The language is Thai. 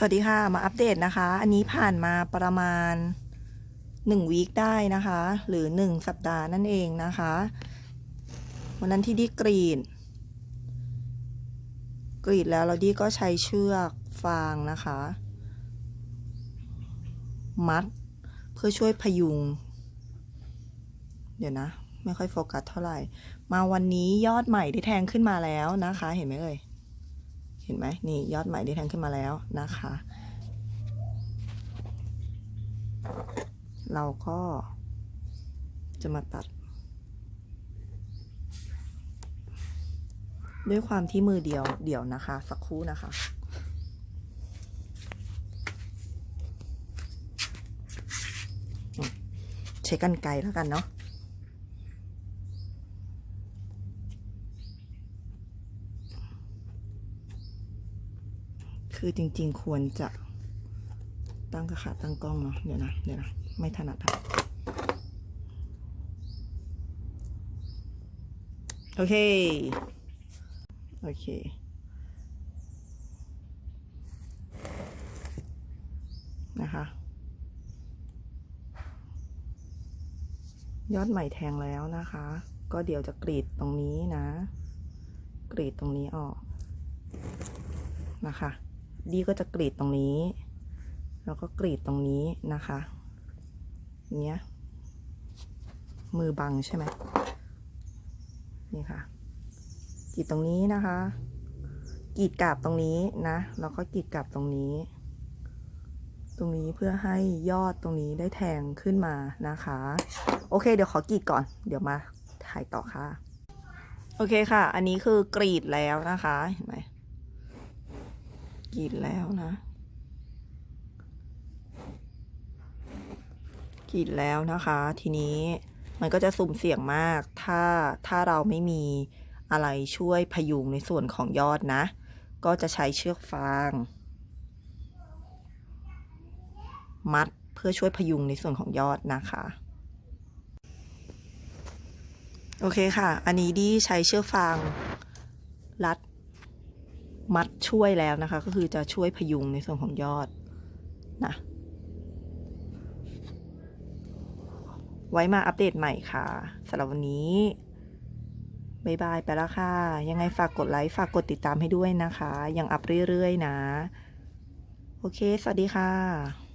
สวัสดีค่ะ มาอัปเดตนะคะ อันนี้ผ่านมาประมาณหนึ่งวีคได้นะคะ หรือหนึ่งสัปดาห์นั่นเองนะคะ วันนั้นที่ดีกรีด กรีดแล้วเราดีก็ใช้เชือกฟางนะคะ มัดเพื่อช่วยพยุง เดี๋ยวนะ ไม่ค่อยโฟกัสเท่าไหร่ มาวันนี้ยอดใหม่ได้แทงขึ้นมาแล้วนะคะ เห็นไหมเอ่ย เห็นไหมนี่ยอดใหม่ได้แทงขึ้นมาแล้วนะคะ เราก็จะมาตัด ด้วยความที่มือเดียวเดี๋ยวนะคะ สักครู่นะคะใช้กันไกลแล้วกันเนาะ คือจริงๆควรจะตั้งกระขาตั้งกล้องเนาะเดี๋ยวนะเดี๋ยวนะไม่ถนัดครับโอเค โอเค นะคะ ยอดใหม่แทงแล้วนะคะ ก็เดี๋ยวจะกรีดตรงนี้นะ กรีดตรงนี้ออกนะคะ ดีก็จะกรีดตรงนี้ แล้วก็กรีดตรงนี้นะคะเนี้ย มือบังใช่ไหมนี่ค่ะกรีดตรงนี้นะคะกรีดกาบตรงนี้นะ แล้วก็กรีดกาบตรงนี้ ตรงนี้เพื่อให้ยอดตรงนี้ได้แทงขึ้นมานะคะ โอเค เดี๋ยวขอกรีดก่อน เดี๋ยวมาถ่ายต่อค่ะ โอเคค่ะ อันนี้คือกรีดแล้วนะคะ เห็นไหม กรีดแล้วนะกรีดแล้วนะคะ ทีนี้มันก็จะสุ่มเสี่ยงมาก ถ้าถ้าเราไม่มีอะไรช่วยพยุงในส่วนของยอดนะ ก็จะใช้เชือกฟาง มัดเพื่อช่วยพยุงในส่วนของยอดนะคะ โอเคค่ะ อันนี้ดีใช้เชือกฟางรัด มัดช่วยแล้วนะคะ ก็คือจะช่วยพยุงในส่วนของยอดนะไว้มาอัปเดตใหม่ค่ะสำหรับวันนี้บายบายไปแล้วค่ะ ยังไงฝากกดไลค์ฝากกดติดตามให้ด้วยนะคะ ยังอัพเรื่อยๆนะ โอเค สวัสดีค่ะ